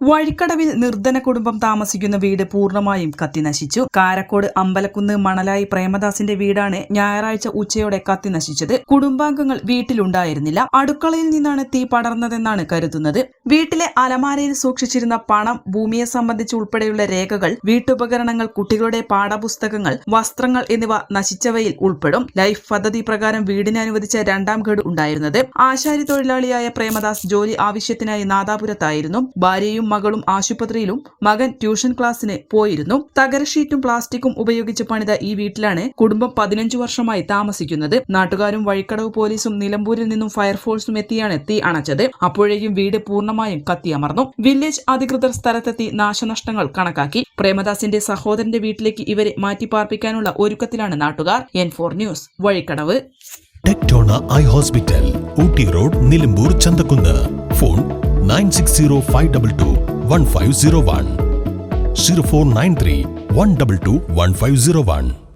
വഴിക്കടവിൽ നിർധന കുടുംബം താമസിക്കുന്ന വീട് പൂർണമായും കത്തിനശിച്ചു. കാരക്കോട് അമ്പലക്കുന്ന് മണലായി പ്രേമദാസിന്റെ വീടാണ് ഞായറാഴ്ച ഉച്ചയോടെ കത്തിനശിച്ചത്. കുടുംബാംഗങ്ങൾ വീട്ടിലുണ്ടായിരുന്നില്ല. അടുക്കളയിൽ നിന്നാണ് തീ പടർന്നതെന്നാണ് കരുതുന്നത്. വീട്ടിലെ അലമാരയിൽ സൂക്ഷിച്ചിരുന്ന പണം ഭൂമിയെ സംബന്ധിച്ച് ഉൾപ്പെടെയുള്ള രേഖകൾ വീട്ടുപകരണങ്ങൾ കുട്ടികളുടെ പാഠപുസ്തകങ്ങൾ വസ്ത്രങ്ങൾ എന്നിവ നശിച്ചവയിൽ ഉൾപ്പെടും. ലൈഫ് പദ്ധതി പ്രകാരം വീടിന് അനുവദിച്ച രണ്ടാം ഗഡു ഉണ്ടായിരുന്നത് ആശാരി തൊഴിലാളിയായ പ്രേമദാസ് ജോലി ആവശ്യത്തിനായി നാദാപുരത്തായിരുന്നു. ഭാര്യയും മകളും ആശുപത്രിയിലും മകൻ ട്യൂഷൻ ക്ലാസ്സിന് പോയിരുന്നു. തകര ഷീറ്റും പ്ലാസ്റ്റിക്കും ഉപയോഗിച്ച് പണിത ഈ വീട്ടിലാണ് കുടുംബം പതിനഞ്ചു വർഷമായി താമസിക്കുന്നത്. നാട്ടുകാരും വഴിക്കടവ് പോലീസും നിലമ്പൂരിൽ നിന്നും ഫയർഫോഴ്സും എത്തിയാണ് തീ അണച്ചത്. അപ്പോഴേക്കും വീട് പൂർണമായും കത്തിയമർന്നു. വില്ലേജ് അധികൃതർ സ്ഥലത്തെത്തി നാശനഷ്ടങ്ങൾ കണക്കാക്കി. പ്രേമദാസിന്റെ സഹോദരന്റെ വീട്ടിലേക്ക് ഇവരെ മാറ്റിപ്പാർപ്പിക്കാനുള്ള ഒരുക്കത്തിലാണ് നാട്ടുകാർ. N four news Vazhikkadavu. Tectona eye hospital Ooty road Nilambur Chanthakkunnu. Phone nine six zero five double two. 1501 0493 122 1501.